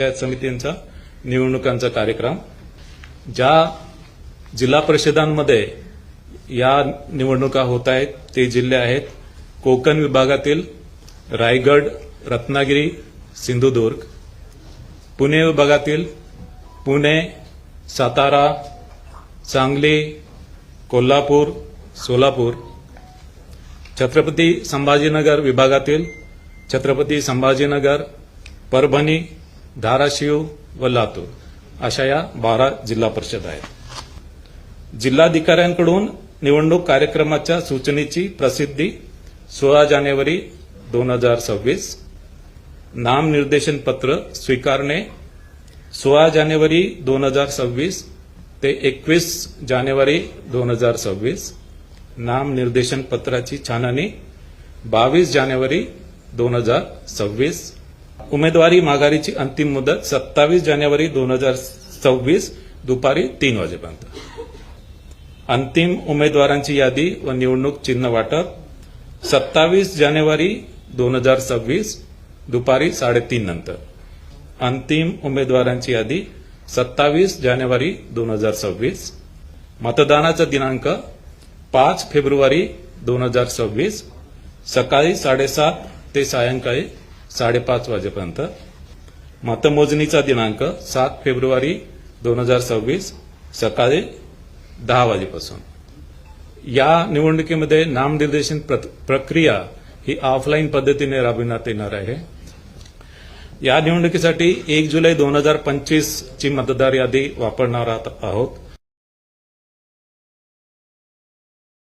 पंचायत समितींचा निवडणुकांचा कार्यक्रम ज्या जिल्हा परिषदांमध्ये या निवडणुका होत आहेत ते जिल्हे आहेत कोकण विभागातील रायगड रत्नागिरी सिंधुदुर्ग पुणे विभागातील पुणे सातारा सांगली कोल्हापूर सोलापूर छत्रपती संभाजीनगर विभागातील छत्रपती संभाजीनगर परभणी धाराशिव व लातूर अशा या बारा जिल्हा परिषद आहेत. जिल्हाधिकाऱ्यांकडून निवडणूक कार्यक्रमाच्या सूचनेची प्रसिद्धी सोळा जानेवारी दोन हजार सव्वीस. नामनिर्देशन पत्र स्वीकारणे सोळा जानेवारी दोन हजार सव्वीस ते एकवीस जानेवारी दोन हजार सव्वीस. नामनिर्देशन पत्राची छाननी बावीस जानेवारी दोन हजार सव्वीस. उमेदवारी माघारीची अंतिम मुदत सत्तावीस जानेवारी दोन हजार सव्वीस दुपारी तीन वाजेपर्यंत. अंतिम उमेदवारांची यादी व निवडणूक चिन्ह वाटप सत्तावीस जानेवारी दोन हजार सव्वीस दुपारी साडेतीन नंतर. अंतिम उमेदवारांची यादी सत्तावीस जानेवारी दोन हजार सव्वीस. मतदानाचा दिनांक पाच फेब्रुवारी दोन हजार सव्वीस सकाळी साडेसात ते सायंकाळी साडेपाच वाजेपर्यंत. मतमोजणीचा दिनांक सात फेब्रुवारी दोन हजार सव्वीस सकाळी दहा वाजेपासून. या निवडणुकीमध्ये नामनिर्देशन प्रक्रिया ही ऑफलाईन पद्धतीने राबविण्यात येणार आहे. या निवडणुकीसाठी एक जुलै दोन हजार पंचवीस ची मतदार यादी वापरणार आहोत.